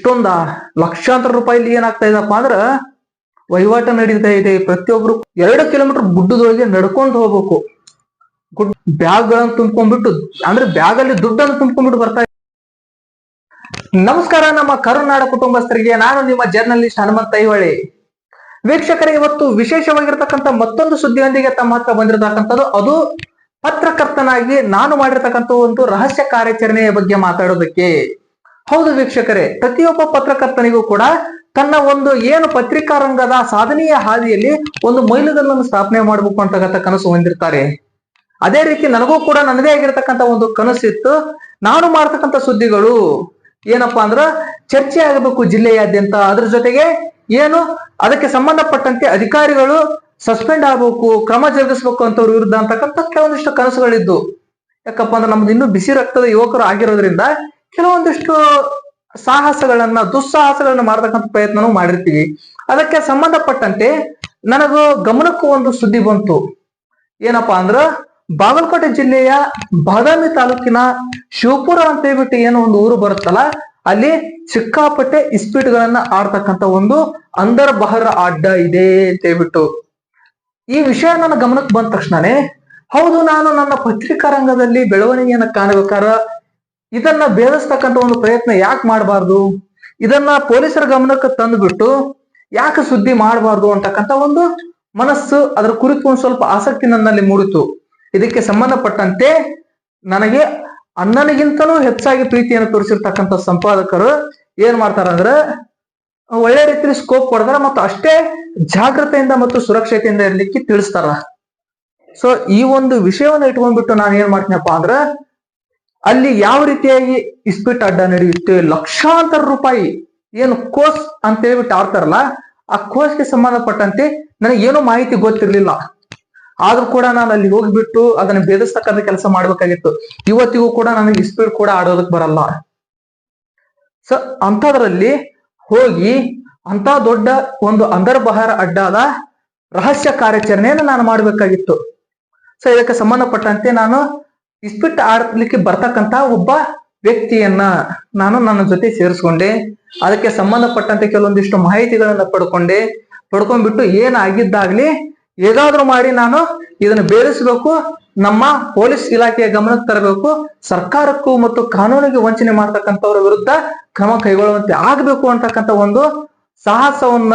ಇಷ್ಟೊಂದ ಲಕ್ಷಾಂತರ ರೂಪಾಯಿ ಏನಾಗ್ತಾ ಇದಪ್ಪ ಅಂದ್ರ ವಹಿವಾಟ ನಡೀತಾ ಇದೆ. ಪ್ರತಿಯೊಬ್ರು ಎರಡು ಕಿಲೋಮೀಟರ್ ಗುಡ್ಡದೊಳಗೆ ನಡ್ಕೊಂಡು ಹೋಗ್ಬೇಕು. ಗುಡ್ ಬ್ಯಾಗ್ ಗಳನ್ನ ತುಂಬ್ಕೊಂಡ್ಬಿಟ್ಟು, ಅಂದ್ರೆ ಬ್ಯಾಗ್ ಅಲ್ಲಿ ದುಡ್ಡನ್ನು ತುಂಬ್ಕೊಂಡ್ಬಿಟ್ಟು ಬರ್ತಾ. ನಮಸ್ಕಾರ, ನಮ್ಮ ಕರುನಾಡ ಕುಟುಂಬಸ್ಥರಿಗೆ. ನಾನು ನಿಮ್ಮ ಜರ್ನಲಿಸ್ಟ್ ಹನುಮಂತ ಐಹೊಳೆ. ವೀಕ್ಷಕರೇ, ಇವತ್ತು ವಿಶೇಷವಾಗಿರ್ತಕ್ಕಂಥ ಮತ್ತೊಂದು ಸುದ್ದಿಯೊಂದಿಗೆ ತಮ್ಮ ಹತ್ರ ಬಂದಿರತಕ್ಕಂಥದ್ದು. ಅದು ಪತ್ರಕರ್ತನಾಗಿ ನಾನು ಮಾಡಿರ್ತಕ್ಕಂಥ ಒಂದು ರಹಸ್ಯ ಕಾರ್ಯಾಚರಣೆಯ ಬಗ್ಗೆ ಮಾತಾಡೋದಕ್ಕೆ. ಹೌದು ವೀಕ್ಷಕರೇ, ಪ್ರತಿಯೊಬ್ಬ ಪತ್ರಕರ್ತನಿಗೂ ಕೂಡ ತನ್ನ ಒಂದು ಏನು ಪತ್ರಿಕಾ ರಂಗದ ಸಾಧನೆಯ ಹಾದಿಯಲ್ಲಿ ಒಂದು ಮೈಲುಗಲ್ಲನ್ನು ಸ್ಥಾಪನೆ ಮಾಡಬೇಕು ಅಂತಕ್ಕಂಥ ಕನಸು ಹೊಂದಿರ್ತಾರೆ. ಅದೇ ರೀತಿ ನನಗೂ ಕೂಡ ನನ್ನದೇ ಆಗಿರತಕ್ಕಂಥ ಒಂದು ಕನಸಿತ್ತು. ನಾನು ಮಾಡ್ತಕ್ಕಂಥ ಸುದ್ದಿಗಳು ಏನಪ್ಪಾ ಅಂದ್ರ ಚರ್ಚೆ ಆಗಬೇಕು ಜಿಲ್ಲೆಯಾದ್ಯಂತ. ಅದ್ರ ಜೊತೆಗೆ ಏನು ಅದಕ್ಕೆ ಸಂಬಂಧಪಟ್ಟಂತೆ ಅಧಿಕಾರಿಗಳು ಸಸ್ಪೆಂಡ್ ಆಗಬೇಕು, ಕ್ರಮ ಜರುಗಿಸ್ಬೇಕು ಅಂತವ್ರ ವಿರುದ್ಧ ಅಂತಕ್ಕಂಥ ಕೆಲವೊಂದಿಷ್ಟು ಕನಸುಗಳಿದ್ದು. ಯಾಕಪ್ಪ ಅಂದ್ರೆ ನಮ್ದು ಇನ್ನೂ ಬಿಸಿ ರಕ್ತದ ಯುವಕರು ಆಗಿರೋದ್ರಿಂದ ಕೆಲವೊಂದಿಷ್ಟು ಸಾಹಸಗಳನ್ನ, ದುಸ್ಸಾಹಸಗಳನ್ನ ಮಾಡತಕ್ಕಂಥ ಪ್ರಯತ್ನನೂ ಮಾಡಿರ್ತೀವಿ. ಅದಕ್ಕೆ ಸಂಬಂಧಪಟ್ಟಂತೆ ನನಗೂ ಗಮನಕ್ಕೂ ಒಂದು ಸುದ್ದಿ ಬಂತು. ಏನಪ್ಪಾ ಅಂದ್ರ, ಬಾಗಲಕೋಟೆ ಜಿಲ್ಲೆಯ ಬಾದಾಮಿ ತಾಲೂಕಿನ ಶಿವಪುರ ಅಂತ ಹೇಳ್ಬಿಟ್ಟು ಏನು ಒಂದು ಊರು ಬರುತ್ತಲ್ಲ, ಅಲ್ಲಿ ಸಿಕ್ಕಾಪಟ್ಟೆ ಇಸ್ಪೀಟ್ಗಳನ್ನ ಆಡ್ತಕ್ಕಂತ ಒಂದು ಅಂದರ್ ಬಹರ ಅಡ್ಡ ಇದೆ ಅಂತ ಹೇಳ್ಬಿಟ್ಟು. ಈ ವಿಷಯ ನನ್ನ ಗಮನಕ್ಕೆ ಬಂದ ತಕ್ಷಣನೇ, ಹೌದು, ನಾನು ನನ್ನ ಪತ್ರಿಕಾ ರಂಗದಲ್ಲಿ ಬೆಳವಣಿಗೆಯನ್ನ ಇದನ್ನ ಭೇದಿಸ್ತಕ್ಕಂತ ಒಂದು ಪ್ರಯತ್ನ ಯಾಕೆ ಮಾಡಬಾರ್ದು? ಇದನ್ನ ಪೊಲೀಸರ ಗಮನಕ್ಕೆ ತಂದುಬಿಟ್ಟು ಯಾಕೆ ಸುದ್ದಿ ಮಾಡಬಾರ್ದು ಅಂತಕ್ಕಂತ ಒಂದು ಮನಸ್ಸು ಅದರ ಕುರಿತು ಒಂದು ಸ್ವಲ್ಪ ಆಸಕ್ತಿ ನನ್ನಲ್ಲಿ ಮೂಡಿತು. ಇದಕ್ಕೆ ಸಂಬಂಧಪಟ್ಟಂತೆ ನನಗೆ ಅಣ್ಣನಿಗಿಂತಲೂ ಹೆಚ್ಚಾಗಿ ಪ್ರೀತಿಯನ್ನು ತೋರಿಸಿರ್ತಕ್ಕಂಥ ಸಂಪಾದಕರು ಏನ್ ಮಾಡ್ತಾರಂದ್ರೆ, ಒಳ್ಳೆ ರೀತಿಯಲ್ಲಿ ಸ್ಕೋಪ್ ಕೊಡ್ತಾರ ಮತ್ತು ಅಷ್ಟೇ ಜಾಗ್ರತೆಯಿಂದ ಮತ್ತು ಸುರಕ್ಷತೆಯಿಂದ ಇರ್ಲಿಕ್ಕೆ ತಿಳಿಸ್ತಾರ. ಸೊ ಈ ಒಂದು ವಿಷಯವನ್ನ ಇಟ್ಕೊಂಡ್ಬಿಟ್ಟು ನಾನು ಏನ್ ಮಾಡ್ತೀನಪ್ಪ ಅಂದ್ರ ಅಲ್ಲಿ ಯಾವ ರೀತಿಯಾಗಿ ಇಸ್ಪಿಟ್ ಅಡ್ಡ ನಡೆಯುತ್ತೆ? ಲಕ್ಷಾಂತರ ರೂಪಾಯಿ. ಏನು ಕೋಸ್ ಅಂತ ಹೇಳ್ಬಿಟ್ಟು ಆಡ್ತಾರಲ್ಲ, ಆ ಕೋಸ್ಗೆ ಸಂಬಂಧಪಟ್ಟಂತೆ ನನಗೆ ಏನೂ ಮಾಹಿತಿ ಗೊತ್ತಿರ್ಲಿಲ್ಲ. ಆದ್ರೂ ಕೂಡ ನಾನು ಅಲ್ಲಿ ಹೋಗ್ಬಿಟ್ಟು ಅದನ್ನ ಭೇದಿಸ್ತಕ್ಕಂಥ ಕೆಲಸ ಮಾಡ್ಬೇಕಾಗಿತ್ತು. ಇವತ್ತಿಗೂ ಕೂಡ ನನಗೆ ಇಸ್ಪೀಟ್ ಕೂಡ ಆಡೋದಕ್ ಬರಲ್ಲ. ಸೊ ಅಂಥದ್ರಲ್ಲಿ ಹೋಗಿ ಅಂತ ದೊಡ್ಡ ಒಂದು ಅಂತರ್ಬಹಾರ ಅಡ್ಡಾದ ರಹಸ್ಯ ಕಾರ್ಯಾಚರಣೆಯನ್ನು ನಾನು ಮಾಡಬೇಕಾಗಿತ್ತು. ಸೊ ಇದಕ್ಕೆ ಸಂಬಂಧಪಟ್ಟಂತೆ ನಾನು ಇಸ್ಪಿಟ್ ಆಡಲಿಕ್ಕೆ ಬರ್ತಕ್ಕಂತ ಒಬ್ಬ ವ್ಯಕ್ತಿಯನ್ನ ನಾನು ನನ್ನ ಜೊತೆ ಸೇರಿಸ್ಕೊಂಡೆ. ಅದಕ್ಕೆ ಸಂಬಂಧಪಟ್ಟಂತೆ ಕೆಲವೊಂದಿಷ್ಟು ಮಾಹಿತಿಗಳನ್ನ ಪಡ್ಕೊಂಡೆ. ಪಡ್ಕೊಂಡ್ಬಿಟ್ಟು ಏನಾಗಿದ್ದಾಗ್ಲಿ ಹೇಗಾದ್ರೂ ಮಾಡಿ ನಾನು ಇದನ್ನ ಬೇರಿಸಬೇಕು, ನಮ್ಮ ಪೊಲೀಸ್ ಇಲಾಖೆಯ ಗಮನಕ್ಕೆ ತರಬೇಕು, ಸರ್ಕಾರಕ್ಕೂ ಮತ್ತು ಕಾನೂನಿಗೆ ವಂಚನೆ ಮಾಡ್ತಕ್ಕಂಥವ್ರ ವಿರುದ್ಧ ಕ್ರಮ ಕೈಗೊಳ್ಳುವಂತೆ ಆಗ್ಬೇಕು ಅಂತಕ್ಕಂಥ ಒಂದು ಸಾಹಸವನ್ನ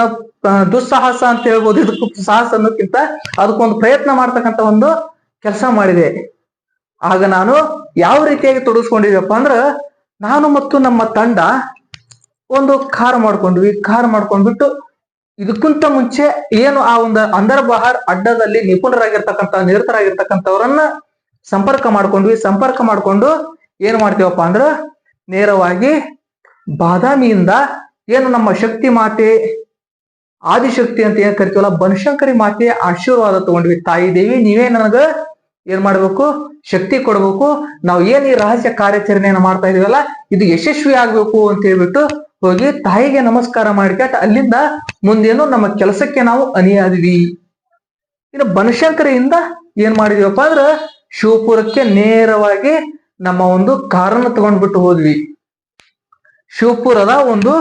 ದುಸ್ಸಾಹಸ ಅಂತ ಹೇಳ್ಬೋದು. ಇದಕ್ಕೂ ಸಾಹಸ ಅನ್ನೋಕ್ಕಿಂತ ಅದಕ್ಕೊಂದು ಪ್ರಯತ್ನ ಮಾಡ್ತಕ್ಕಂಥ ಒಂದು ಕೆಲಸ ಮಾಡಿದೆ. ಆಗ ನಾನು ಯಾವ ರೀತಿಯಾಗಿ ತೊಡಗಿಸ್ಕೊಂಡಿದ್ಯಪ್ಪ ಅಂದ್ರ ನಾನು ಮತ್ತು ನಮ್ಮ ತಂಡ ಒಂದು ಕಾರ್ ಮಾಡ್ಕೊಂಡ್ವಿ. ಕಾರ್ ಮಾಡ್ಕೊಂಡ್ಬಿಟ್ಟು ಇದಕ್ಕಿಂತ ಮುಂಚೆ ಏನು ಆ ಒಂದು ಅಂದರ್ ಬಹಾರ್ ಅಡ್ಡದಲ್ಲಿ ನಿಪುಣರಾಗಿರ್ತಕ್ಕಂಥ, ನಿರತರಾಗಿರ್ತಕ್ಕಂಥವ್ರನ್ನ ಸಂಪರ್ಕ ಮಾಡ್ಕೊಂಡ್ವಿ. ಸಂಪರ್ಕ ಮಾಡ್ಕೊಂಡು ಏನ್ ಮಾಡ್ತೀವಪ್ಪ ಅಂದ್ರ ನೇರವಾಗಿ ಬಾದಾಮಿಯಿಂದ ಏನು ನಮ್ಮ ಶಕ್ತಿ ಮಾತೆ, ಆದಿಶಕ್ತಿ ಅಂತ ಏನ್ ಕರಿತೀವಲ್ಲ, ಬನಶಂಕರಿ ಮಾತೆಯ ಆಶೀರ್ವಾದ ತಗೊಂಡ್ವಿ. ತಾಯಿ ದೇವಿ, ನೀವೇ ನನಗ ಏನ್ ಮಾಡ್ಬೇಕು? ಶಕ್ತಿ ಕೊಡ್ಬೇಕು. ನಾವು ಏನ್ ಈ ರಹಸ್ಯ ಕಾರ್ಯಾಚರಣೆಯನ್ನು ಮಾಡ್ತಾ ಇದೀವಲ್ಲ, ಇದು ಯಶಸ್ವಿ ಆಗ್ಬೇಕು ಅಂತ ಹೇಳ್ಬಿಟ್ಟು ಹೋಗಿ ತಾಯಿಗೆ ನಮಸ್ಕಾರ ಮಾಡಿಕಟ್ ಅಲ್ಲಿಂದ ಮುಂದೇನು ನಮ್ಮ ಕೆಲಸಕ್ಕೆ ನಾವು ಅನಿಯಾದಿವಿ. ಇನ್ನು ಬನಶಂಕರಿಯಿಂದ ಏನ್ ಮಾಡಿದೀವಪ್ಪ ಅಂದ್ರ ಶಿವಪುರಕ್ಕೆ ನೇರವಾಗಿ ನಮ್ಮ ಒಂದು ಕಾರನ್ನ ತಗೊಂಡ್ಬಿಟ್ಟು ಹೋದ್ವಿ. ಶಿವಪುರದ ಒಂದು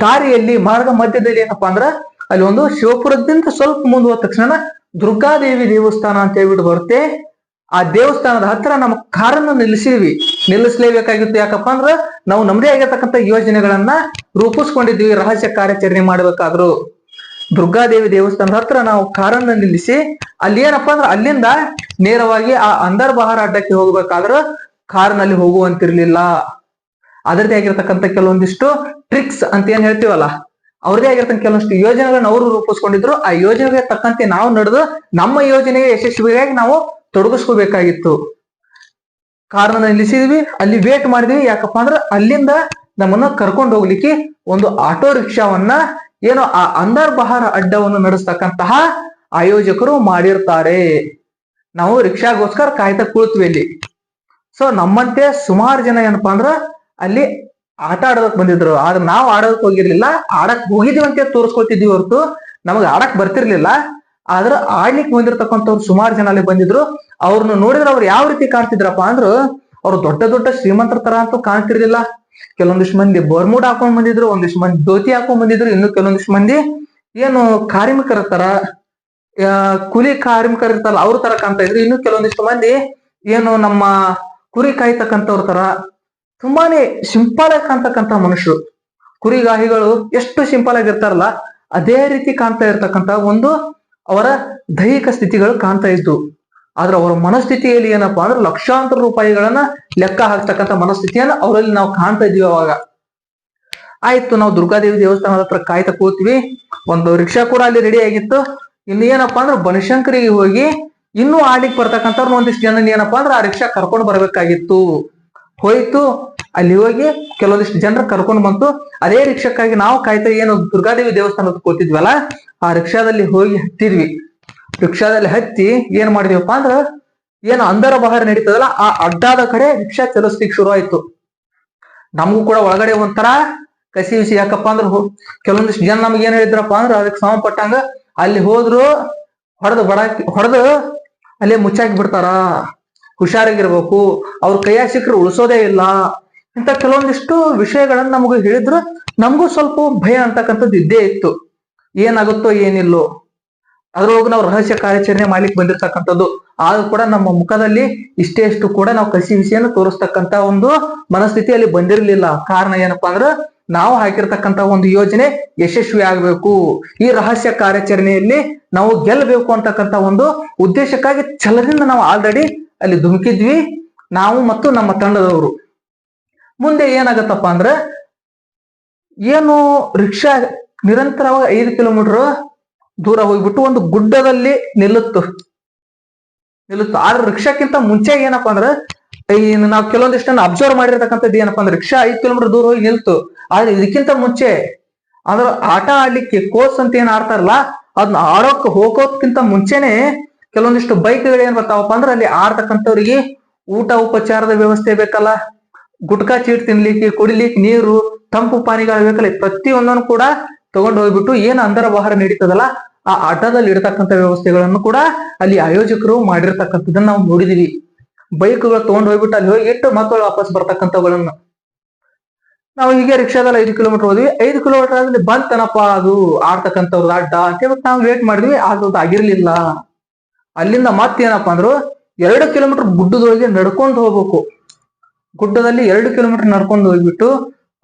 ದಾರಿಯಲ್ಲಿ, ಮಾರ್ಗ ಮಧ್ಯದಲ್ಲಿ ಏನಪ್ಪಾ ಅಂದ್ರ ಅಲ್ಲಿ ಒಂದು ಶಿವಪುರದಿಂದ ಸ್ವಲ್ಪ ಮುಂದೆ ತಕ್ಷಣ ದುರ್ಗಾದೇವಿ ದೇವಸ್ಥಾನ ಅಂತ ಹೇಳ್ಬಿಟ್ಟು ಬರುತ್ತೆ. ಆ ದೇವಸ್ಥಾನದ ಹತ್ರ ನಮ್ಮ ಕಾರನ್ನ ನಿಲ್ಲಿಸಿದ್ವಿ. ನಿಲ್ಲಿಸಲೇಬೇಕಾಗಿತ್ತು ಯಾಕಪ್ಪ ಅಂದ್ರ ನಾವು ನಮ್ದೇ ಆಗಿರ್ತಕ್ಕಂಥ ಯೋಜನೆಗಳನ್ನ ರೂಪಿಸ್ಕೊಂಡಿದ್ವಿ, ರಹಸ್ಯ ಕಾರ್ಯಾಚರಣೆ ಮಾಡ್ಬೇಕಾದ್ರು. ದುರ್ಗಾದೇವಿ ದೇವಸ್ಥಾನದ ಹತ್ರ ನಾವು ಕಾರನ್ನ ನಿಲ್ಲಿಸಿ, ಅಲ್ಲಿ ಏನಪ್ಪಾ ಅಂದ್ರೆ ಅಲ್ಲಿಂದ ನೇರವಾಗಿ ಆ ಅಂದರ್ ಬಹಾರ ಅಡ್ಡಕ್ಕೆ ಹೋಗ್ಬೇಕಾದ್ರ ಕಾರ್ನಲ್ಲಿ ಹೋಗುವಂತಿರ್ಲಿಲ್ಲ. ಅದರದೇ ಆಗಿರ್ತಕ್ಕಂಥ ಕೆಲವೊಂದಿಷ್ಟು ಟ್ರಿಕ್ಸ್ ಅಂತ ಏನ್ ಹೇಳ್ತೀವಲ್ಲ ಅವ್ರದೇ ಆಗಿರ್ತಕ್ಕಂಥ ಕೆಲವಷ್ಟು ಯೋಜನೆಗಳನ್ನ ಅವರು ರೂಪಿಸ್ಕೊಂಡಿದ್ರು. ಆ ಯೋಜನೆಗೆ ತಕ್ಕಂತೆ ನಾವು ನಡೆದು ನಮ್ಮ ಯೋಜನೆಗೆ ಯಶಸ್ವಿಯಾಗಿ ನಾವು ತೊಡಗಿಸ್ಕೋಬೇಕಾಗಿತ್ತು. ಕಾರಣ ನಿಲ್ಲಿಸಿದ್ವಿ, ಅಲ್ಲಿ ವೇಟ್ ಮಾಡಿದ್ವಿ. ಯಾಕಪ್ಪ ಅಂದ್ರೆ ಅಲ್ಲಿಂದ ನಮ್ಮನ್ನ ಕರ್ಕೊಂಡು ಹೋಗ್ಲಿಕ್ಕೆ ಒಂದು ಆಟೋ ರಿಕ್ಷಾವನ್ನ ಏನು ಆ ಅಂದರ್ ಬಹಾರ ಅಡ್ಡವನ್ನು ನಡೆಸ್ತಕ್ಕಂತಹ ಆಯೋಜಕರು ಮಾಡಿರ್ತಾರೆ. ನಾವು ರಿಕ್ಷಾಗೋಸ್ಕರ ಕಾಯ್ತಾ ಕುಳಿತ್ವಿ ಅಲ್ಲಿ. ಸೊ ನಮ್ಮಂತೆ ಸುಮಾರು ಜನ ಏನಪ್ಪಾ ಅಂದ್ರ ಅಲ್ಲಿ ಆಟ ಆಡೋದಕ್ ಬಂದಿದ್ರು. ಆದ್ರೆ ನಾವು ಆಡೋದಕ್ ಹೋಗಿರ್ಲಿಲ್ಲ. ಆಡಕ್ ಹೋಗಿದೀವಿ ಅಂತ ತೋರಿಸ್ಕೊಳ್ತಿದ್ವಿ ಹೊರತು. ನಮಗ್ ಆಡಕ್ ಬರ್ತಿರ್ಲಿಲ್ಲ. ಆದ್ರ ಆಡ್ಲಿಕ್ಕೆ ಬಂದಿರತಕ್ಕಂಥವ್ರು ಸುಮಾರು ಜನ ಅಲ್ಲಿ ಬಂದಿದ್ರು. ಅವ್ರನ್ನ ನೋಡಿದ್ರೆ ಅವ್ರು ಯಾವ ರೀತಿ ಕಾಣ್ತಿದ್ರಪ್ಪ ಅಂದ್ರು, ಅವ್ರು ದೊಡ್ಡ ದೊಡ್ಡ ಶ್ರೀಮಂತರ ತರ ಅಂತೂ ಕಾಣ್ತಿರ್ಲಿಲ್ಲ. ಕೆಲವೊಂದಿಷ್ಟು ಮಂದಿ ಬರ್ಮೂಡ್ ಹಾಕೊಂಡ್ ಬಂದಿದ್ರು, ಒಂದಿಷ್ಟು ಮಂದಿ ಧೋತಿ ಹಾಕೊಂಡ್ ಬಂದಿದ್ರು, ಇನ್ನು ಕೆಲವೊಂದಿಷ್ಟು ಮಂದಿ ಏನು ಕಾರ್ಮಿಕರ ತರ ಕೂಲಿ ಕಾರ್ಮಿಕರ ಇರ್ತಾರಲ್ಲ ಅವ್ರ ತರ ಕಾಣ್ತಾ ಇದ್ರು. ಇನ್ನು ಕೆಲವೊಂದಿಷ್ಟು ಮಂದಿ ಏನು ನಮ್ಮ ಕುರಿ ಕಾಯ್ತಕ್ಕಂಥವ್ರ ತರ ತುಂಬಾನೇ ಸಿಂಪಲ್ ಆಗಿ ಕಾಣ್ತಕ್ಕಂಥ ಮನುಷ್ಯರು. ಕುರಿಗಾಹಿಗಳು ಎಷ್ಟು ಸಿಂಪಲ್ ಆಗಿರ್ತಾರಲ್ಲ ಅದೇ ರೀತಿ ಕಾಣ್ತಾ ಇರ್ತಕ್ಕಂತ ಒಂದು ಅವರ ದೈಹಿಕ ಸ್ಥಿತಿಗಳು ಕಾಣ್ತಾ ಇದ್ದು, ಆದ್ರೆ ಅವರ ಮನಸ್ಥಿತಿಯಲ್ಲಿ ಏನಪ್ಪಾ ಅಂದ್ರೆ ಲಕ್ಷಾಂತರ ರೂಪಾಯಿಗಳನ್ನ ಲೆಕ್ಕ ಹಾಕ್ತಕ್ಕಂಥ ಮನಸ್ಥಿತಿಯನ್ನ ಅವರಲ್ಲಿ ನಾವು ಕಾಣ್ತಾ ಇದೀವಿ ಅವಾಗ. ಆಯ್ತು, ನಾವು ದುರ್ಗಾದೇವಿ ದೇವಸ್ಥಾನದ ಹತ್ರ ಕಾಯ್ತಾ ಕೂತೀವಿ, ಒಂದು ರಿಕ್ಷಾ ಕೂಡ ಅಲ್ಲಿ ರೆಡಿ ಆಗಿತ್ತು. ಇನ್ನು ಏನಪ್ಪಾ ಅಂದ್ರೆ ಬನಶಂಕರಿಗೆ ಹೋಗಿ ಇನ್ನೂ ಆಡ್ಲಿಕ್ಕೆ ಬರ್ತಕ್ಕಂಥವ್ರನ್ನ ಒಂದಿಷ್ಟು ಜನ ಏನಪ್ಪಾ ಅಂದ್ರೆ ಆ ರಿಕ್ಷಾ ಕರ್ಕೊಂಡು ಬರಬೇಕಾಗಿತ್ತು. ಹೋಯ್ತು ಅಲ್ಲಿ ಹೋಗಿ ಕೆಲವೊಂದಿಷ್ಟು ಜನರ ಕರ್ಕೊಂಡು ಬಂತು. ಅದೇ ರಿಕ್ಷಕ್ಕಾಗಿ ನಾವು ಕಾಯ್ತಾ ಏನು ದುರ್ಗಾದೇವಿ ದೇವಸ್ಥಾನದ ಕೂತಿದ್ವಲ್ಲ, ಆ ರಿಕ್ಷಾದಲ್ಲಿ ಹೋಗಿ ಹತ್ತಿದ್ವಿ. ರಿಕ್ಷಾದಲ್ಲಿ ಹತ್ತಿ ಏನ್ ಮಾಡಿದೀವಪ್ಪ ಅಂದ್ರ, ಏನು ಅಂದರ ಬಹಾರ ನಡೀತದಲ್ಲ, ಆ ಅಡ್ಡಾದ ಕಡೆ ರಿಕ್ಷಾ ಚಲಿಸ್ಲಿಕ್ಕೆ ಶುರು ಆಯ್ತು ನಮಗೂ ಕೂಡ ಒಳಗಡೆ ಒಂಥರ ಕಸಿ ಬಿಸಿ ಯಾಕಪ್ಪ ಅಂದ್ರೆ ಕೆಲವೊಂದಿಷ್ಟು ಜನ ನಮ್ಗೆ ಏನ್ ಹೇಳಿದ್ರಪ್ಪ ಅಂದ್ರೆ ಅದಕ್ಕೆ ಸಂಬಂಧಪಟ್ಟಂಗ ಅಲ್ಲಿ ಹೋದ್ರು ಹೊಡೆದು ಬಡಾಕಿ, ಹೊಡೆದು ಅಲ್ಲೇ ಮುಚ್ಚಾಕಿ ಬಿಡ್ತಾರ ಹುಷಾರಾಗಿರ್ಬೇಕು. ಅವ್ರ ಕೈಯಾಗ ಸಿಕ್ಕರು ಉಳಿಸೋದೇ ಇಲ್ಲ. ಇಂತ ಕೆಲವೊಂದಿಷ್ಟು ವಿಷಯಗಳನ್ನ ನಮಗೂ ಹೇಳಿದ್ರು ನಮಗೂ ಸ್ವಲ್ಪ ಭಯ ಅಂತಕ್ಕಂಥದ್ದು ಇದ್ದೇ ಇತ್ತು. ಏನಾಗುತ್ತೋ ಏನಿಲ್ಲೋ. ಅದ್ರೊಳಗೆ ನಾವು ರಹಸ್ಯ ಕಾರ್ಯಾಚರಣೆ ಮಾಡ್ಲಿಕ್ಕೆ ಬಂದಿರ್ತಕ್ಕಂಥದ್ದು. ಆದ್ರೂ ಕೂಡ ನಮ್ಮ ಮುಖದಲ್ಲಿ ಇಷ್ಟೇ ಇಷ್ಟು ಕೂಡ ನಾವು ಕಸಿ ವಿಷಯನ ತೋರಿಸ್ತಕ್ಕಂತ ಒಂದು ಮನಸ್ಥಿತಿಯಲ್ಲಿ ಬಂದಿರಲಿಲ್ಲ. ಕಾರಣ ಏನಪ್ಪಾ ಅಂದ್ರೆ ನಾವು ಹಾಕಿರ್ತಕ್ಕಂತ ಒಂದು ಯೋಜನೆ ಯಶಸ್ವಿ ಆಗ್ಬೇಕು. ಈ ರಹಸ್ಯ ಕಾರ್ಯಾಚರಣೆಯಲ್ಲಿ ನಾವು ಗೆಲ್ಲಬೇಕು ಅಂತಕ್ಕಂತ ಒಂದು ಉದ್ದೇಶಕ್ಕಾಗಿ ಛಲದಿಂದ ನಾವು ಆಲ್ರೆಡಿ ಅಲ್ಲಿ ಧುಮುಕಿದ್ವಿ. ನಾವು ಮತ್ತು ನಮ್ಮ ತಂಡದವರು. ಮುಂದೆ ಏನಾಗತ್ತಪ್ಪ ಅಂದ್ರೆ ಏನು ರಿಕ್ಷಾ ನಿರಂತರವಾಗಿ ಐದು ಕಿಲೋಮೀಟರ್ ದೂರ ಹೋಗ್ಬಿಟ್ಟು ಒಂದು ಗುಡ್ಡದಲ್ಲಿ ನಿಲ್ಲುತ್ತು. ನಿಲ್ಲುತ್ತು. ಆದ್ರೆ ರಿಕ್ಷಾಕ್ಕಿಂತ ಮುಂಚೆ ಏನಪ್ಪಾ ಅಂದ್ರೆ ಈ ನಾವು ಕೆಲವೊಂದಿಷ್ಟನ್ನು ಅಬ್ಸರ್ವ್ ಮಾಡಿರ್ತಕ್ಕಂಥದ್ದು ಏನಪ್ಪಾ ಅಂದ್ರೆ ರಿಕ್ಷಾ ಐದು ಕಿಲೋಮೀಟರ್ ದೂರ ಹೋಗಿ ನಿಲ್ತು. ಆದ್ರೆ ಇದಕ್ಕಿಂತ ಮುಂಚೆ ಅಂದ್ರೆ ಆಟ ಆಡ್ಲಿಕ್ಕೆ ಕೋರ್ಸ್ ಅಂತ ಏನ್ ಆಡ್ತಾರಲ್ಲ ಅದನ್ನ ಆಡೋಕ್ ಹೋಗೋದ್ಕಿಂತ ಮುಂಚೆನೆ ಕೆಲವೊಂದಿಷ್ಟು ಬೈಕ್ಗಳು ಏನ್ ಬರ್ತಾವಪ್ಪ ಅಂದ್ರೆ ಅಲ್ಲಿ ಆಡ್ತಕ್ಕಂಥವ್ರಿಗೆ ಊಟ ಉಪಚಾರದ ವ್ಯವಸ್ಥೆ ಬೇಕಲ್ಲ. ಗುಟ್ಕಾ ಚೀಟ್ ತಿನ್ಲಿಕ್ಕೆ, ಕುಡಿಲಿಕ್ಕೆ ನೀರು, ತಂಪು ಪಾನಿಗಳು ಬೇಕಲ್ಲ ಪ್ರತಿಯೊಂದನ್ನು ಕೂಡ ತಗೊಂಡು ಹೋಗ್ಬಿಟ್ಟು ಏನು ಅಂದರ ಬಹಾರ ನಡೀತದಲ್ಲ, ಆ ಆಟದಲ್ಲಿ ಇಡತಕ್ಕಂಥ ವ್ಯವಸ್ಥೆಗಳನ್ನು ಕೂಡ ಅಲ್ಲಿ ಆಯೋಜಕರು ಮಾಡಿರ್ತಕ್ಕಂಥದ್ದನ್ನ ನಾವು ನೋಡಿದೀವಿ. ಬೈಕ್ಗಳು ತಗೊಂಡು ಹೋಗ್ಬಿಟ್ಟು ಅಲ್ಲಿ ಹೋಗಿ ಇಟ್ಟು ಮಕ್ಕಳು ವಾಪಸ್ ಬರ್ತಕ್ಕಂಥವುಗಳನ್ನ. ನಾವು ಹೀಗೆ ರಿಕ್ಷಾದಲ್ಲಿ ಐದು ಕಿಲೋಮೀಟರ್ ಹೋದ್ವಿ. ಐದು ಕಿಲೋಮೀಟರ್ ಅಲ್ಲಿ ಬಂತನಪ್ಪ ಅದು ಆಡ್ತಕ್ಕಂಥವ್ರದ್ದು ಅಡ್ಡ. ಅಂತ ಹೇಳ್ಬಿಟ್ಟು ನಾವು ವೇಟ್ ಮಾಡಿದ್ವಿ ಆಗೋದು ಆಗಿರ್ಲಿಲ್ಲ. ಅಲ್ಲಿಂದ ಮತ್ತೇನಪ್ಪ ಅಂದ್ರು, ಎರಡು ಕಿಲೋಮೀಟರ್ ಗುಡ್ಡದೊಳಗೆ ನಡ್ಕೊಂಡು ಹೋಗ್ಬೇಕು. ಗುಡ್ಡದಲ್ಲಿ ಎರಡು ಕಿಲೋಮೀಟರ್ ನಡ್ಕೊಂಡು ಹೋಗ್ಬಿಟ್ಟು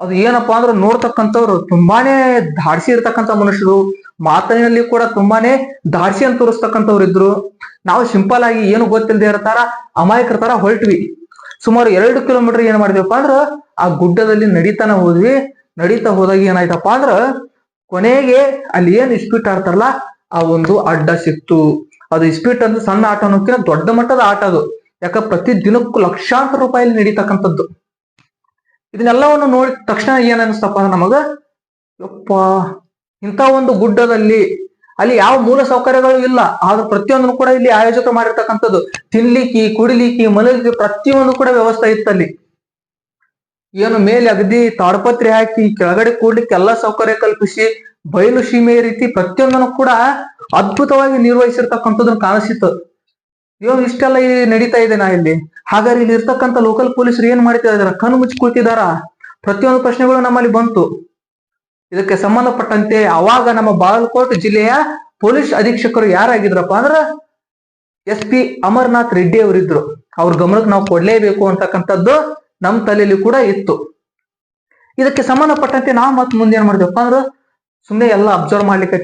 ಅದು ಏನಪ್ಪಾ ಅಂದ್ರೆ ನೋಡ್ತಕ್ಕಂಥವ್ರು ತುಂಬಾನೇ ಧಾಡ್ಸಿ ಇರ್ತಕ್ಕಂಥ ಮನುಷ್ಯರು ಮಾತಿನಲ್ಲಿ ಕೂಡ ತುಂಬಾನೇ ಧಾಡ್ಸಿ ಅಂತ ತೋರಿಸ್ತಕ್ಕಂಥವ್ರು ಇದ್ರು. ನಾವು ಸಿಂಪಲ್ ಆಗಿ ಏನು ಗೊತ್ತಿಲ್ಲದೆ ಇರ್ತಾರ ಅಮಾಯಕರ ತರ ಹೊರಟ್ವಿ. ಸುಮಾರು ಎರಡು ಕಿಲೋಮೀಟರ್ ಏನ್ ಮಾಡಿದ್ವಪ್ಪ ಅಂದ್ರ ಆ ಗುಡ್ಡದಲ್ಲಿ ನಡೀತಾನೆ ಹೋದ್ವಿ. ನಡೀತಾ ಹೋದಾಗ ಏನಾಯ್ತಪ್ಪ ಅಂದ್ರ ಕೊನೆಗೆ ಅಲ್ಲಿ ಏನ್ ಇಸ್ಪೀಟ್ ಆಡ್ತಾರಲ್ಲ, ಆ ಒಂದು ಅಡ್ಡ ಸಿಕ್ತು. ಅದು ಇಸ್ಪೀಟ್ ಅಂದ್ರೆ ಸಣ್ಣ ಆಟ ಅನ್ನೋಕ್ಕಿಂತ ದೊಡ್ಡ ಮಟ್ಟದ ಆಟ ಅದು. ಯಾಕ ಪ್ರತಿ ದಿನಕ್ಕೂ ಲಕ್ಷಾಂತರ ರೂಪಾಯಿಲಿ ನಡೀತಕ್ಕಂಥದ್ದು. ಇದನ್ನೆಲ್ಲವನ್ನು ನೋಡಿದ ತಕ್ಷಣ ಏನ್ ಅನಿಸ್ತಪ್ಪ ನಮಗ, ಯಪ್ಪ, ಇಂಥ ಒಂದು ಗುಡ್ಡದಲ್ಲಿ ಅಲ್ಲಿ ಯಾವ ಮೂಲ ಸೌಕರ್ಯಗಳು ಇಲ್ಲ. ಆದ್ರೂ ಪ್ರತಿಯೊಂದನ್ನು ಕೂಡ ಇಲ್ಲಿ ಆಯೋಜಕ ಮಾಡಿರ್ತಕ್ಕಂಥದ್ದು. ತಿನ್ಲಿಕ್ಕೆ, ಕುಡಿಲಿಕ್ಕೆ, ಮಲಗಲಿಕ್ಕೆ ಪ್ರತಿಯೊಂದು ಕೂಡ ವ್ಯವಸ್ಥೆ ಇತ್ತಲ್ಲಿ. ಏನು ಮೇಲೆ ಅಗದಿ ತಾಡ್ಪತ್ರೆ ಹಾಕಿ, ಕೆಳಗಡೆ ಕೂಡ್ಲಿಕ್ಕೆ ಎಲ್ಲಾ ಸೌಕರ್ಯ ಕಲ್ಪಿಸಿ, ಬಯಲು ಸೀಮೆ ರೀತಿ ಪ್ರತಿಯೊಂದನ್ನು ಕೂಡ ಅದ್ಭುತವಾಗಿ ನಿರ್ವಹಿಸಿರ್ತಕ್ಕಂಥದ್ದನ್ನು ಕಾಣಿಸಿತ್ತು. ಏನು ಇಷ್ಟೆಲ್ಲ ನಡೀತಾ ಇದೆ ನಾ ಇಲ್ಲಿ. ಹಾಗಾದ್ರೆ ಇಲ್ಲಿ ಇರ್ತಕ್ಕಂಥ ಲೋಕಲ್ ಪೊಲೀಸರು ಏನ್ ಮಾಡ್ತಾ ಇದಾರ? ಕಣ್ಣು ಮುಚ್ಚಿ ಕೂತಿದಾರ? ಪ್ರತಿಯೊಂದು ಪ್ರಶ್ನೆಗಳು ನಮ್ಮಲ್ಲಿ ಬಂತು. ಇದಕ್ಕೆ ಸಂಬಂಧಪಟ್ಟಂತೆ ಅವಾಗ ನಮ್ಮ ಬಾಗಲಕೋಟೆ ಜಿಲ್ಲೆಯ ಪೊಲೀಸ್ ಅಧೀಕ್ಷಕರು ಯಾರಾಗಿದ್ರಪ್ಪ ಅಂದ್ರ ಎಸ್ ಪಿ ಅಮರ್ನಾಥ್ ರೆಡ್ಡಿ ಅವರಿದ್ರು. ಅವ್ರ ಗಮನಕ್ಕೆ ನಾವು ಕೊಡ್ಲೇಬೇಕು ಅಂತಕ್ಕಂಥದ್ದು ನಮ್ಮ ತಲೆಯಲ್ಲಿ ಕೂಡ ಇತ್ತು. ಇದಕ್ಕೆ ಸಂಬಂಧಪಟ್ಟಂತೆ ನಾವು ಮತ್ತೆ ಮುಂದೆ ಏನ್ ಮಾಡಿದ್ವಪ್ಪ ಅಂದ್ರ ಸುಮ್ಮನೆ ಎಲ್ಲ ಅಬ್ಸರ್ವ್ ಮಾಡ್ಲಿಕ್ಕೆ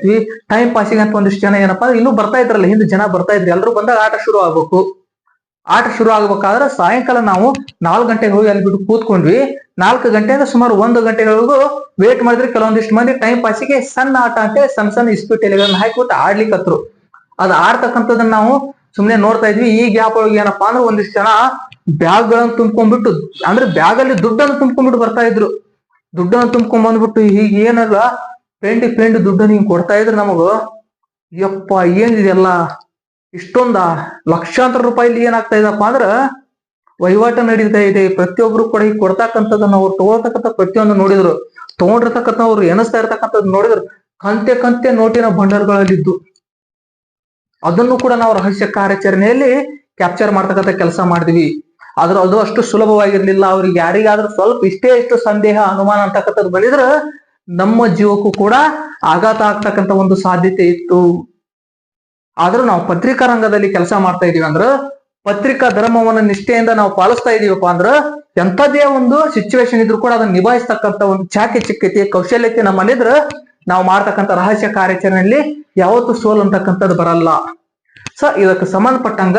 ಟೈಮ್ ಪಾಸಿಂಗ್ ಅಂತ ಒಂದಿಷ್ಟು ಜನ ಏನಪ್ಪಾ ಇನ್ನು ಬರ್ತಾ ಇದ್ರಲ್ಲ, ಹಿಂದೆ ಜನ ಬರ್ತಾ ಇದ್ರಿ. ಎಲ್ಲರೂ ಬಂದಾಗ ಆಟ ಶುರು ಆಗ್ಬೇಕು. ಆಟ ಶುರು ಆಗ್ಬೇಕಾದ್ರೆ ಸಾಯಂಕಾಲ ನಾವು ನಾಲ್ಕು ಗಂಟೆಗೆ ಹೋಗಿ ಅಲ್ಲಿ ಬಿಟ್ಟು ಕೂತ್ಕೊಂಡ್ವಿ. ನಾಲ್ಕು ಗಂಟೆಯಿಂದ ಸುಮಾರು ಒಂದು ಗಂಟೆಗಳಿಗೂ ವೇಟ್ ಮಾಡಿದ್ರೆ ಕೆಲವೊಂದಿಷ್ಟು ಮಂದಿ ಟೈಮ್ ಪಾಸಿಗೆ ಸಣ್ಣ ಆಟ ಅಂತ ಸಣ್ಣ ಸಣ್ಣ ಇಸ್ಪೀಟ್ ಎಲೆಗಳನ್ನ ಹಾಕಿಬಿಟ್ಟು ಆಡ್ಲಿಕ್ಕತ್ರು ಅದ್ ಆಡ್ತಕ್ಕಂಥದ್ದನ್ನ ನಾವು ಸುಮ್ನೆ ನೋಡ್ತಾ ಇದ್ವಿ. ಈ ಗ್ಯಾಪ್ ಒಳಗೆ ಏನಪ್ಪಾ ಅಂದ್ರೆ ಒಂದಿಷ್ಟು ಜನ ಬ್ಯಾಗ್ ಗಳನ್ನ ತುಂಬ್ಕೊಂಡ್ಬಿಟ್ಟು, ಅಂದ್ರೆ ಬ್ಯಾಗ್ ಅಲ್ಲಿ ದುಡ್ಡನ್ನು ತುಂಬ್ಕೊಂಡ್ಬಿಟ್ಟು ಬರ್ತಾ ಇದ್ರು. ದುಡ್ಡನ್ನು ತುಂಬ್ಕೊಂಡ್ ಬಂದ್ಬಿಟ್ಟು ಈಗ ಏನಲ್ಲ ಪೆಂಡಿ ಪೆಂಡಿ ದುಡ್ಡು ನೀವು ಕೊಡ್ತಾ ಇದ್ರೆ ನಮಗ, ಯಪ್ಪ ಏನಿದೆಯಲ್ಲ ಇಷ್ಟೊಂದ? ಲಕ್ಷಾಂತರ ರೂಪಾಯಿ ಏನಾಗ್ತಾ ಇದಪ್ಪ ಅಂದ್ರ, ವಹಿವಾಟ ನಡೀತಾ ಇದೆ. ಪ್ರತಿಯೊಬ್ರು ಕೂಡ ಈಗ ಕೊಡ್ತಕ್ಕಂಥದ್ದನ್ನ ಅವ್ರು ತಗೊಳ್ತಕ್ಕಂಥ ಪ್ರತಿಯೊಂದು ನೋಡಿದ್ರು. ತಗೊಂಡಿರ್ತಕ್ಕಂಥವ್ರು ಎನಿಸ್ತಾ ಇರ್ತಕ್ಕಂಥದ್ದು ನೋಡಿದ್ರು. ಕಂತೆ ಕಂತೆ ನೋಟಿನ ಭಂಡಾರಗಳಲ್ಲಿದ್ದು. ಅದನ್ನು ಕೂಡ ನಾವು ರಹಸ್ಯ ಕಾರ್ಯಾಚರಣೆಯಲ್ಲಿ ಕ್ಯಾಪ್ಚರ್ ಮಾಡ್ತಕ್ಕಂಥ ಕೆಲಸ ಮಾಡಿದ್ವಿ. ಆದ್ರೆ ಅದು ಅಷ್ಟು ಸುಲಭವಾಗಿರ್ಲಿಲ್ಲ. ಅವ್ರಿಗೆ ಯಾರಿಗಾದ್ರೂ ಸ್ವಲ್ಪ ಇಷ್ಟೇ ಇಷ್ಟು ಸಂದೇಹ, ಅನುಮಾನ ಅಂತಕ್ಕಂಥದ್ದು ಬೆಳೆದ್ರ ನಮ್ಮ ಜೀವಕ್ಕೂ ಕೂಡ ಆಘಾತ ಆಗ್ತಕ್ಕಂಥ ಒಂದು ಸಾಧ್ಯತೆ ಇತ್ತು. ಆದ್ರೂ ನಾವು ಪತ್ರಿಕಾ ರಂಗದಲ್ಲಿ ಕೆಲಸ ಮಾಡ್ತಾ ಇದೀವಿ ಅಂದ್ರೆ, ಪತ್ರಿಕಾ ಧರ್ಮವನ್ನ ನಿಷ್ಠೆಯಿಂದ ನಾವು ಪಾಲಿಸ್ತಾ ಇದೀವಪ್ಪ ಅಂದ್ರ, ಎಂಥದ್ದೇ ಒಂದು ಸಿಚುವೇಶನ್ ಇದ್ರೂ ಕೂಡ ಅದನ್ನ ನಿಭಾಯಿಸ್ತಕ್ಕಂಥ ಒಂದು ಚಾಕಚಕ್ಯತೆ ಕೌಶಲ್ಯತೆ ನಮ್ಮಲ್ಲಿದ್ರ ನಾವು ಮಾಡ್ತಕ್ಕಂಥ ರಹಸ್ಯ ಕಾರ್ಯಾಚರಣೆಯಲ್ಲಿ ಯಾವತ್ತು ಸೋಲ್ ಅಂತಕ್ಕಂಥದ್ದು ಬರಲ್ಲ. ಸೊ ಇದಕ್ಕೆ ಸಂಬಂಧಪಟ್ಟಂಗ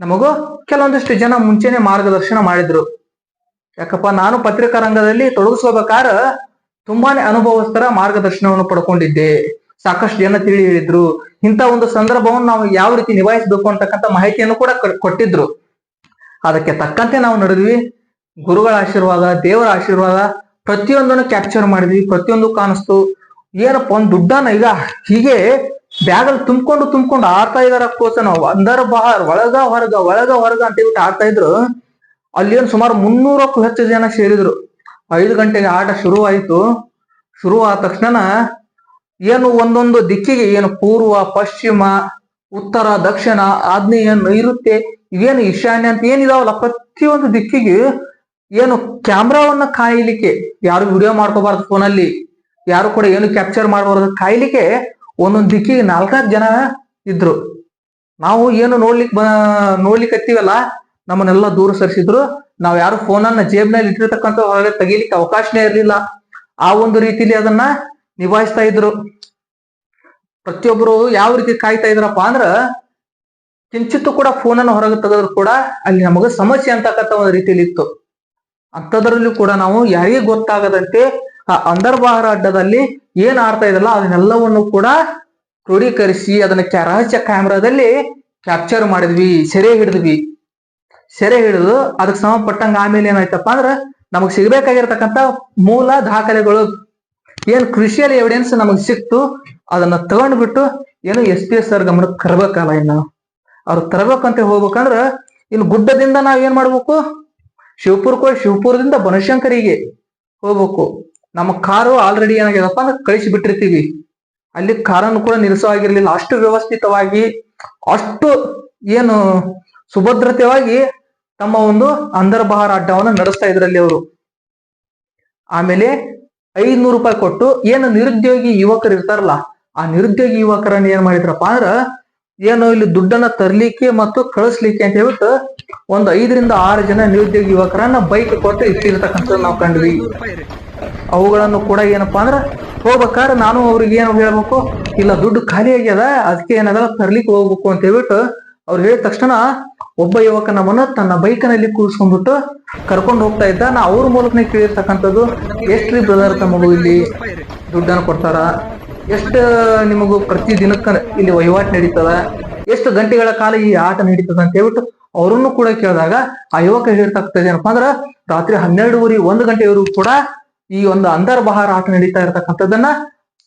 ನಮಗೂ ಕೆಲವೊಂದಿಷ್ಟು ಜನ ಮುಂಚೆನೆ ಮಾರ್ಗದರ್ಶನ ಮಾಡಿದ್ರು. ಯಾಕಪ್ಪ, ನಾನು ಪತ್ರಿಕಾ ರಂಗದಲ್ಲಿ ತೊಡಗಿಸ್ಕೋಬೇಕಾರ ತುಂಬಾನೇ ಅನುಭವಸ್ಥರ ಮಾರ್ಗದರ್ಶನವನ್ನು ಪಡ್ಕೊಂಡಿದ್ದೆ. ಸಾಕಷ್ಟು ಜನ ತಿಳಿ ಹೇಳಿದ್ರು. ಇಂತ ಒಂದು ಸಂದರ್ಭವನ್ನು ನಾವು ಯಾವ ರೀತಿ ನಿಭಾಯಿಸಬೇಕು ಅಂತಕ್ಕಂಥ ಮಾಹಿತಿಯನ್ನು ಕೂಡ ಕೊಟ್ಟಿದ್ರು. ಅದಕ್ಕೆ ತಕ್ಕಂತೆ ನಾವು ನಡೆದ್ವಿ. ಗುರುಗಳ ಆಶೀರ್ವಾದ, ದೇವರ ಆಶೀರ್ವಾದ, ಪ್ರತಿಯೊಂದನ್ನು ಕ್ಯಾಪ್ಚರ್ ಮಾಡಿದ್ವಿ, ಪ್ರತಿಯೊಂದು ಕಾಣಿಸ್ತು. ಏನಪ್ಪ, ಒಂದ್ ದುಡ್ಡನ್ನ ಈಗ ಹೀಗೆ ಬ್ಯಾಗಲ್ಲಿ ತುಂಬಿಕೊಂಡು ತುಂಬಿಕೊಂಡು ಆಡ್ತಾ ಇದಾರ ಕೋಸ ಅಂದರ ಬಹಾರ್ ಒಳಗ ಹೊರಗ ಒಳಗ ಹೊರಗ ಅಂತ ಹೇಳ್ಬಿಟ್ಟು ಆಡ್ತಾ ಇದ್ರು. ಅಲ್ಲಿ ಏನ್ ಸುಮಾರು ಮುನ್ನೂರಕ್ಕೂ ಹೆಚ್ಚು ಜನ ಸೇರಿದ್ರು. ಐದು ಗಂಟೆಗೆ ಆಟ ಶುರು ಆಯ್ತು ಶುರು ಆದ ತಕ್ಷಣ ಏನು ಒಂದೊಂದು ದಿಕ್ಕಿಗೆ ಏನು ಪೂರ್ವ, ಪಶ್ಚಿಮ, ಉತ್ತರ, ದಕ್ಷಿಣ ಆಗ್ನೇಯ ನೈಋತ್ಯ ಇವೇನು ಈಶಾನ್ಯ ಅಂತ ಏನಿದಾವಲ್ಲ, ಪ್ರತಿಯೊಂದು ದಿಕ್ಕಿಗೆ ಏನು ಕ್ಯಾಮ್ರಾವನ್ನ ಕಾಯಲಿಕ್ಕೆ ಯಾರು ವಿಡಿಯೋ ಮಾಡ್ಕೋಬಾರ್ದು ಫೋನಲ್ಲಿ ಯಾರು ಕೂಡ ಏನು ಕ್ಯಾಪ್ಚರ್ ಮಾಡಬಾರ್ದು ಕಾಯ್ಲಿಕ್ಕೆ ಒಂದೊಂದು ದಿಕ್ಕಿಗೆ ನಾಲ್ಕಾರು ಜನ ಇದ್ರು. ನಾವು ಏನು ನೋಡ್ಲಿಕ್ ಬ ನೋಡ್ಲಿಕ್ಕೆ ಹತ್ತೀವಲ್ಲ ನಮ್ಮನ್ನೆಲ್ಲ ದೂರ ಸರಿಸಿದ್ರು. ನಾವ್ ಯಾರು ಫೋನನ್ನ ಜೇಬ್ನಲ್ಲಿ ಇಟ್ಟಿರ್ತಕ್ಕಂಥ ಹೊರಗೆ ತೆಗಿಲಿಕ್ಕೆ ಅವಕಾಶನೇ ಇರಲಿಲ್ಲ. ಆ ಒಂದು ರೀತಿಲಿ ಅದನ್ನ ನಿಭಾಯಿಸ್ತಾ ಇದ್ರು. ಪ್ರತಿಯೊಬ್ಬರು ಯಾವ ರೀತಿ ಕಾಯ್ತಾ ಇದ್ರಪ್ಪ ಅಂದ್ರ ಕಿಂಚಿತ್ತು ಕೂಡ ಫೋನ್ ಅನ್ನು ಹೊರಗೆ ತೆಗೆದ್ರು ಕೂಡ ಅಲ್ಲಿ ನಮಗ ಸಮಸ್ಯೆ ಅಂತಕ್ಕಂಥ ಒಂದು ರೀತಿಯಲ್ಲಿ ಇತ್ತು. ಅಂಥದ್ರಲ್ಲೂ ಕೂಡ ನಾವು ಯಾರಿಗೂ ಗೊತ್ತಾಗದಂತೆ ಆ ಅಂದರ್ಬಾರ ಅಡ್ಡದಲ್ಲಿ ಏನ್ ಆಡ್ತಾ ಇದಲ್ಲ ಅದನ್ನೆಲ್ಲವನ್ನು ಕೂಡ ಕ್ರೋಢೀಕರಿಸಿ ಅದನ್ನ ರಹಸ್ಯ ಕ್ಯಾಮ್ರಾದಲ್ಲಿ ಕ್ಯಾಪ್ಚರ್ ಮಾಡಿದ್ವಿ, ಸೆರೆ ಹಿಡಿದ್ವಿ. ಸೆರೆ ಹಿಡಿದು ಅದಕ್ಕೆ ಸಂಬಂಧಪಟ್ಟಂಗ ಆಮೇಲೆ ಏನಾಯ್ತಪ್ಪ ಅಂದ್ರೆ ನಮಗ್ ಸಿಗ್ಬೇಕಾಗಿರ್ತಕ್ಕಂಥ ಮೂಲ ದಾಖಲೆಗಳು, ಏನ್ ಕೃಷಿಯಲ್ಲಿ ಎವಿಡೆನ್ಸ್ ನಮಗ್ ಸಿಕ್ತು, ಅದನ್ನ ತಗೊಂಡ್ಬಿಟ್ಟು ಏನು ಎಸ್ ಪಿ ಎಸ್ ಸರ್ ಗಮನಕ್ಕೆ ತರಬೇಕಲ್ಲ ಇನ್ನು? ಅವ್ರು ತರಬೇಕಂತ ಹೋಗ್ಬೇಕಂದ್ರ ಇನ್ನು ಗುಡ್ಡದಿಂದ ನಾವ್ ಏನ್ ಮಾಡ್ಬೇಕು? ಶಿವಪುರಕ್ಕೆ ಶಿವಪುರದಿಂದ ಬನಶಂಕರಿಗೆ ಹೋಗ್ಬೇಕು. ನಮ್ಮ ಕಾರು ಆಲ್ರೆಡಿ ಏನಾಗ್ಯದಪ್ಪ ಅಂದ್ರೆ ಕಳಿಸಿ ಬಿಟ್ಟಿರ್ತೀವಿ. ಅಲ್ಲಿ ಕಾರನ್ನು ಕೂಡ ನಿಲ್ಲಿಸೋ ಆಗಿರ್ಲಿಲ್ಲ ಅಷ್ಟು ವ್ಯವಸ್ಥಿತವಾಗಿ, ಅಷ್ಟು ಏನು ಸುಭದ್ರತೆಯಾಗಿ ತಮ್ಮ ಒಂದು ಅಂದರ್ಬಹಾರ ಅಡ್ಡವನ್ನು ನಡೆಸ್ತಾ ಇದ್ರಲ್ಲಿ ಅವರು. ಆಮೇಲೆ ಐದ್ನೂರು ರೂಪಾಯಿ ಕೊಟ್ಟು ಏನು ನಿರುದ್ಯೋಗಿ ಯುವಕರು ಇರ್ತಾರಲ್ಲ, ಆ ನಿರುದ್ಯೋಗಿ ಯುವಕರನ್ನ ಏನ್ ಮಾಡಿದ್ರಪ್ಪ ಅಂದ್ರ ಏನು ಇಲ್ಲಿ ದುಡ್ಡನ್ನ ತರ್ಲಿಕ್ಕೆ ಮತ್ತು ಕಳಿಸ್ಲಿಕ್ಕೆ ಅಂತ ಹೇಳ್ಬಿಟ್ಟು ಒಂದು ಐದರಿಂದ ಆರು ಜನ ನಿರುದ್ಯೋಗಿ ಯುವಕರನ್ನ ಬೈಕ್ ಕೊಟ್ಟು ಇಟ್ಟಿರ್ತಕ್ಕಂಥದ್ದು ನಾವು ಕಂಡ್ವಿ. ಅವುಗಳನ್ನು ಕೂಡ ಏನಪ್ಪಾ ಅಂದ್ರ ಹೋಗ್ಬೇಕಾದ್ರೆ ನಾನು ಅವ್ರಿಗೆ ಏನು ಹೇಳ್ಬೇಕು, ಇಲ್ಲ ದುಡ್ಡು ಖಾಲಿ ಆಗ್ಯದ ಅದಕ್ಕೆ ಏನಾದ್ರೂ ತರ್ಲಿಕ್ಕೆ ಹೋಗ್ಬೇಕು ಅಂತ ಹೇಳ್ಬಿಟ್ಟು ಅವ್ರು ಹೇಳಿದ ತಕ್ಷಣ ಒಬ್ಬ ಯುವಕ ನಮ್ಮನ್ನ ತನ್ನ ಬೈಕ್ನಲ್ಲಿ ಕೂರಿಸ್ಕೊಂಡ್ಬಿಟ್ಟು ಕರ್ಕೊಂಡು ಹೋಗ್ತಾ ಇದ್ದ. ನಾ ಅವ್ರ ಮೂಲಕನೇ ಕೇಳಿರ್ತಕ್ಕಂಥದ್ದು ಎಷ್ಟ್ರಿ ಬ್ರದರ್ ತಮಗೂ ಇಲ್ಲಿ? ದುಡ್ಡನ್ನು ಕೊಡ್ತಾರ? ಎಷ್ಟು, ನಿಮಗೂ ಪ್ರತಿ ದಿನಕ್ಕ ಇಲ್ಲಿ ವಹಿವಾಟು ನಡೀತದ? ಎಷ್ಟು ಗಂಟೆಗಳ ಕಾಲ ಈ ಆಟ ನಡೀತದ? ಅಂತ ಹೇಳ್ಬಿಟ್ಟು ಅವರನ್ನು ಕೂಡ ಕೇಳಿದಾಗ, ಆ ಯುವಕ ಹೇಳ್ತಕ್ಕಂಥದ್ದು ಏನಪ್ಪಾ ಅಂದ್ರ ರಾತ್ರಿ ಹನ್ನೆರಡೂವರೆ ಒಂದು ಗಂಟೆವರೆಗೂ ಕೂಡ ಈ ಒಂದು ಅಂತರ್ಬಹಾರ ಆಟ ನಡೀತಾ ಇರತಕ್ಕಂಥದ್ದನ್ನ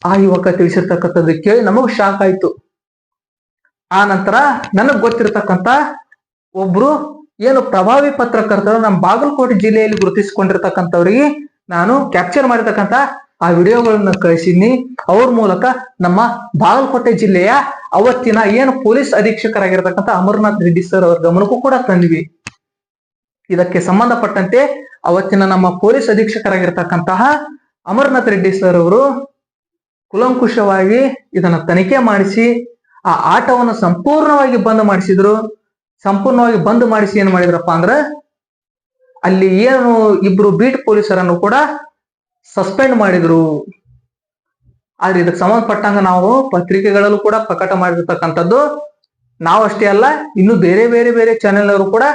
ಆ ಯುವಕ ತಿಳಿಸಿರ್ತಕ್ಕಂಥದ್ದು ಕೇಳಿ ನಮಗ್ ಶಾಕ್ ಆಯ್ತು. ಆ ನಂತರ ನನಗ್ ಗೊತ್ತಿರತಕ್ಕಂತ ಒಬ್ರು ಏನು ಪ್ರಭಾವಿ ಪತ್ರಕರ್ತರು ನಮ್ಮ ಬಾಗಲಕೋಟೆ ಜಿಲ್ಲೆಯಲ್ಲಿ ಗುರುತಿಸಿಕೊಂಡಿರ್ತಕ್ಕಂಥವ್ರಿಗೆ ನಾನು ಕ್ಯಾಪ್ಚರ್ ಮಾಡಿರ್ತಕ್ಕಂಥ ಆ ವಿಡಿಯೋಗಳನ್ನ ಕಳಿಸಿನಿ ಅವ್ರ ಮೂಲಕ ನಮ್ಮ ಬಾಗಲಕೋಟೆ ಜಿಲ್ಲೆಯ ಅವತ್ತಿನ ಏನು ಪೊಲೀಸ್ ಅಧೀಕ್ಷಕರಾಗಿರ್ತಕ್ಕಂಥ ಅಮರನಾಥ್ ರೆಡ್ಡಿ ಸರ್ ಅವ್ರ ಗಮನಕ್ಕೂ ಕೂಡ ತಂದ್ವಿ. ಇದಕ್ಕೆ ಸಂಬಂಧಪಟ್ಟಂತೆ ಅವತ್ತಿನ ನಮ್ಮ ಪೊಲೀಸ್ ಅಧೀಕ್ಷಕರಾಗಿರ್ತಕ್ಕಂತಹ ಅಮರನಾಥ್ ರೆಡ್ಡಿ ಸರ್ ಅವರು ಕುಲಂಕುಷವಾಗಿ ಇದನ್ನ ತನಿಖೆ ಮಾಡಿಸಿ, ಆ ಆಟವನ್ನು ಸಂಪೂರ್ಣವಾಗಿ ಬಂದ್ ಮಾಡಿಸಿದ್ರು. ಸಂಪೂರ್ಣವಾಗಿ ಬಂದ್ ಮಾಡಿಸಿ ಏನ್ ಮಾಡಿದ್ರಪ್ಪ ಅಂದ್ರೆ ಅಲ್ಲಿ ಏನು ಇಬ್ರು ಬೀಟ್ ಪೊಲೀಸರನ್ನು ಕೂಡ ಸಸ್ಪೆಂಡ್ ಮಾಡಿದ್ರು. ಆದ್ರೆ ಇದಕ್ಕೆ ಸಂಬಂಧಪಟ್ಟಂಗ ನಾವು ಪತ್ರಿಕೆಗಳಲ್ಲೂ ಕೂಡ ಪ್ರಕಟ ಮಾಡಿರ್ತಕ್ಕಂಥದ್ದು ನಾವಷ್ಟೇ ಅಲ್ಲ, ಇನ್ನು ಬೇರೆ ಬೇರೆ ಬೇರೆ ಚಾನೆಲ್ ಅವರು ಕೂಡ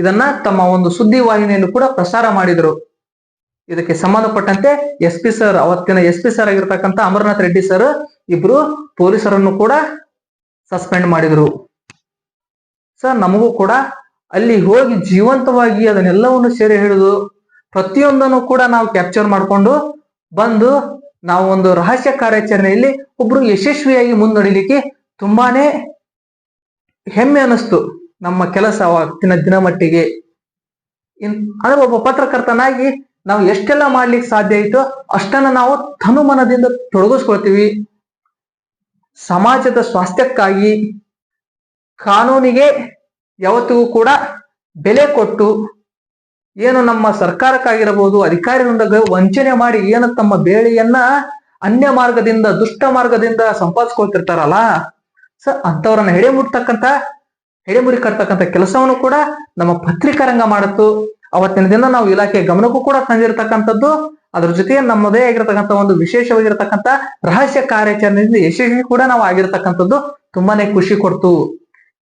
ಇದನ್ನ ತಮ್ಮ ಒಂದು ಸುದ್ದಿ ವಾಹಿನಿಯನ್ನು ಕೂಡ ಪ್ರಸಾರ ಮಾಡಿದ್ರು. ಇದಕ್ಕೆ ಸಂಬಂಧಪಟ್ಟಂತೆ ಎಸ್ ಪಿ ಸರ್ ಅವತ್ತಿನ ಎಸ್ ಪಿ ಸರ್ ಆಗಿರ್ತಕ್ಕಂಥ ಅಮರನಾಥ್ ರೆಡ್ಡಿ ಸರ್ ಇಬ್ರು ಪೊಲೀಸರನ್ನು ಕೂಡ ಸಸ್ಪೆಂಡ್ ಮಾಡಿದ್ರು. ಸರ್ ನಮಗೂ ಕೂಡ ಅಲ್ಲಿ ಹೋಗಿ ಜೀವಂತವಾಗಿ ಅದನ್ನೆಲ್ಲವನ್ನು ಸೆರೆ ಹಿಡಿದು ಪ್ರತಿಯೊಂದನ್ನು ಕೂಡ ನಾವು ಕ್ಯಾಪ್ಚರ್ ಮಾಡಿಕೊಂಡು ಬಂದು ನಾವು ಒಂದು ರಹಸ್ಯ ಕಾರ್ಯಾಚರಣೆಯಲ್ಲಿ ಒಬ್ರು ಯಶಸ್ವಿಯಾಗಿ ಮುನ್ನಡೆಯಲಿಕ್ಕೆ ತುಂಬಾನೇ ಹೆಮ್ಮೆ ಅನಿಸ್ತು ನಮ್ಮ ಕೆಲಸ ಅವತ್ತಿನ ದಿನ ಮಟ್ಟಿಗೆ ಇನ್ ಅಂದ್ರೆ ಒಬ್ಬ ಪತ್ರಕರ್ತನಾಗಿ ನಾವು ಎಷ್ಟೆಲ್ಲ ಮಾಡ್ಲಿಕ್ಕೆ ಸಾಧ್ಯ ಆಯ್ತು ಅಷ್ಟನ್ನ ನಾವು ತನುಮನದಿಂದ ತೊಡಗಿಸ್ಕೊಳ್ತೀವಿ. ಸಮಾಜದ ಸ್ವಾಸ್ಥ್ಯಕ್ಕಾಗಿ ಕಾನೂನಿಗೆ ಯಾವತ್ತಿಗೂ ಕೂಡ ಬೆಲೆ ಕೊಟ್ಟು ಏನು ನಮ್ಮ ಸರ್ಕಾರಕ್ಕಾಗಿರಬಹುದು ಅಧಿಕಾರಿಗಳಿಂದ ವಂಚನೆ ಮಾಡಿ ಏನು ತಮ್ಮ ಬೇಳೆಯನ್ನ ಅನ್ಯ ಮಾರ್ಗದಿಂದ, ದುಷ್ಟ ಮಾರ್ಗದಿಂದ ಸಂಪಾದಿಸ್ಕೊಳ್ತಿರ್ತಾರಲ್ಲ, ಸ ಅಂತವ್ರನ್ನ ಹೆಡೆ ಮುಟ್ತಕ್ಕಂತ ಹೆಡೆಮುರಿ ಕಟ್ತಕ್ಕಂಥ ಕೆಲಸವನ್ನು ಕೂಡ ನಮ್ಮ ಪತ್ರಿಕಾ ರಂಗ ಮಾಡುತ್ತು. ಅವತ್ತಿನ ದಿನ ನಾವು ಇಲಾಖೆಯ ಗಮನಕ್ಕೂ ಕೂಡ ತಂದಿರತಕ್ಕಂಥದ್ದು, ಅದ್ರ ಜೊತೆಗೆ ನಮ್ಮದೇ ಆಗಿರತಕ್ಕಂಥ ಒಂದು ವಿಶೇಷವಾಗಿರತಕ್ಕಂಥ ರಹಸ್ಯ ಕಾರ್ಯಾಚರಣೆಯಿಂದ ಯಶಸ್ವಿ ಕೂಡ ನಾವು ಆಗಿರತಕ್ಕಂಥದ್ದು ತುಂಬಾನೇ ಖುಷಿ ಕೊಡ್ತು.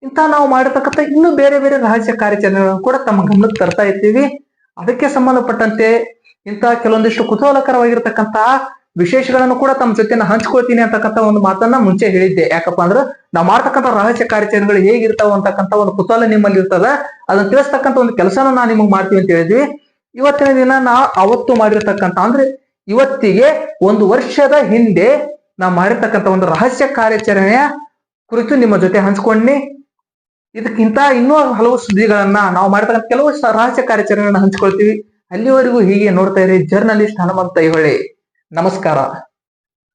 ಇಂಥ ನಾವು ಮಾಡಿರ್ತಕ್ಕಂಥ ಇನ್ನೂ ಬೇರೆ ಬೇರೆ ರಹಸ್ಯ ಕಾರ್ಯಾಚರಣೆಗಳನ್ನು ಕೂಡ ತಮ್ಮ ಗಮನಕ್ಕೆ ತರ್ತಾ ಇರ್ತೀವಿ ಅದಕ್ಕೆ ಸಂಬಂಧಪಟ್ಟಂತೆ ಇಂತಹ ಕೆಲವೊಂದಿಷ್ಟು ಕುತೂಹಲಕರವಾಗಿರ್ತಕ್ಕಂಥ ವಿಶೇಷಗಳನ್ನು ಕೂಡ ತಮ್ಮ ಜೊತೆ ಹಂಚ್ಕೊಳ್ತೀನಿ ಅಂತಕ್ಕಂಥ ಒಂದು ಮಾತನ್ನ ಮುಂಚೆ ಹೇಳಿದ್ದೆ. ಯಾಕಪ್ಪ ಅಂದ್ರೆ ನಾವು ಮಾಡ್ತಕ್ಕಂಥ ರಹಸ್ಯ ಕಾರ್ಯಾಚರಣೆಗಳು ಹೇಗಿರ್ತಾವ ಅಂತಕ್ಕಂಥ ಒಂದು ಕುತೂಹಲ ನಿಮ್ಮಲ್ಲಿ ಇರ್ತದ. ಅದನ್ನ ತಿಳಿಸ್ತಕ್ಕಂಥ ಒಂದು ಕೆಲಸನ ನಾನು ನಿಮಗೆ ಮಾಡ್ತೀವಿ ಅಂತ ಹೇಳಿದ್ವಿ. ಇವತ್ತಿನ ದಿನ ನಾ ಅವತ್ತು ಮಾಡಿರ್ತಕ್ಕಂಥ ಅಂದ್ರೆ ಇವತ್ತಿಗೆ ಒಂದು ವರ್ಷದ ಹಿಂದೆ ನಾವು ಮಾಡಿರ್ತಕ್ಕಂಥ ಒಂದು ರಹಸ್ಯ ಕಾರ್ಯಾಚರಣೆಯ ಕುರಿತು ನಿಮ್ಮ ಜೊತೆ ಹಂಚ್ಕೊಂಡಿ ಇದಕ್ಕಿಂತ ಇನ್ನೂ ಹಲವು ಸುದ್ದಿಗಳನ್ನ ನಾವು ಮಾಡ್ತಕ್ಕಂಥ ಕೆಲವು ರಹಸ್ಯ ಕಾರ್ಯಾಚರಣೆಗಳನ್ನ ಹಂಚ್ಕೊಳ್ತೀವಿ. ಅಲ್ಲಿವರೆಗೂ ಹೀಗೆ ನೋಡ್ತಾ ಇರಿ. ಜರ್ನಲಿಸ್ಟ್ ಹನುಮಂತ ಐಹೊಳೆ ನಮಸ್ಕಾರ.